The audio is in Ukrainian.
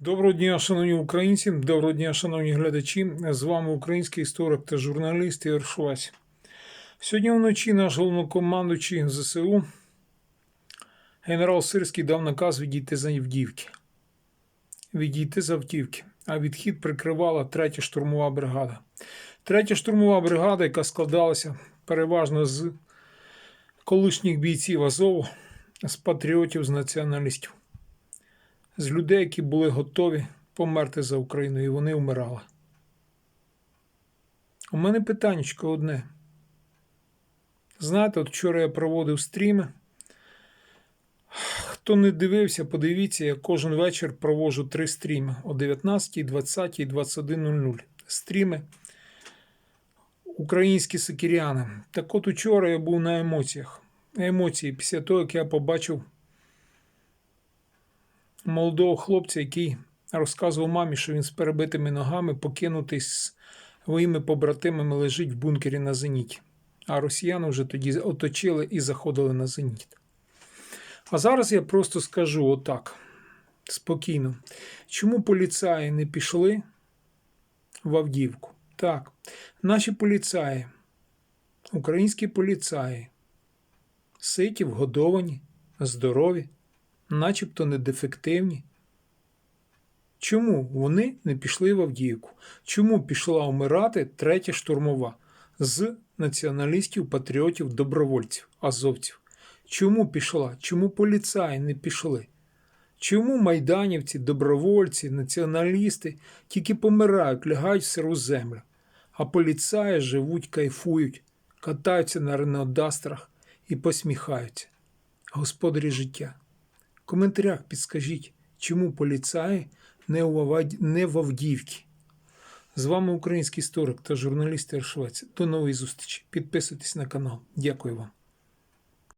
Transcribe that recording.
Доброго дня, шановні українці, доброго дня, шановні глядачі. З вами український історик та журналіст Ігор Швась. Сьогодні вночі наш головнокомандуючий ЗСУ генерал Сирський дав наказ відійти з Авдіївки. Відійти з Автівки. А відхід прикривала третя штурмова бригада. Третя штурмова бригада, яка складалася переважно з колишніх бійців Азову, з патріотів, з націоналістів з людей, які були готові померти за Україну, і вони вмирали. У мене питаннячко одне. Знаєте, от вчора я проводив стріми. Хто не дивився, подивіться, я кожен вечір проводжу три стріми о 19, 20 і 21.00. Стріми українські сикіряни. Так от учора я був на емоціях. Емоції після того, як я побачив молодого хлопця, який розказував мамі, що він з перебитими ногами покинутий з своїми побратимами лежить в бункері на зеніті. А росіяни вже тоді оточили і заходили на зеніт. А зараз я просто скажу отак, спокійно, чому поліцаї не пішли в Авдіївку? Так, наші поліцаї, українські поліцаї, ситі, вгодовані, здорові, начебто недефективні. Чому вони не пішли в Авдіївку? Чому пішла вмирати третя штурмова з націоналістів, патріотів, добровольців, азовців? Чому пішла? Чому поліцаї не пішли? Чому майданівці, добровольці, націоналісти тільки помирають, лягають в сиру землю, а поліцаї живуть, кайфують, катаються на ренодастрах і посміхаються? Господарі життя. В коментарях підскажіть, чому поліцаї не в Авдіївці. З вами український історик та журналіст Іршвець. До нової зустрічі. Підписуйтесь на канал. Дякую вам.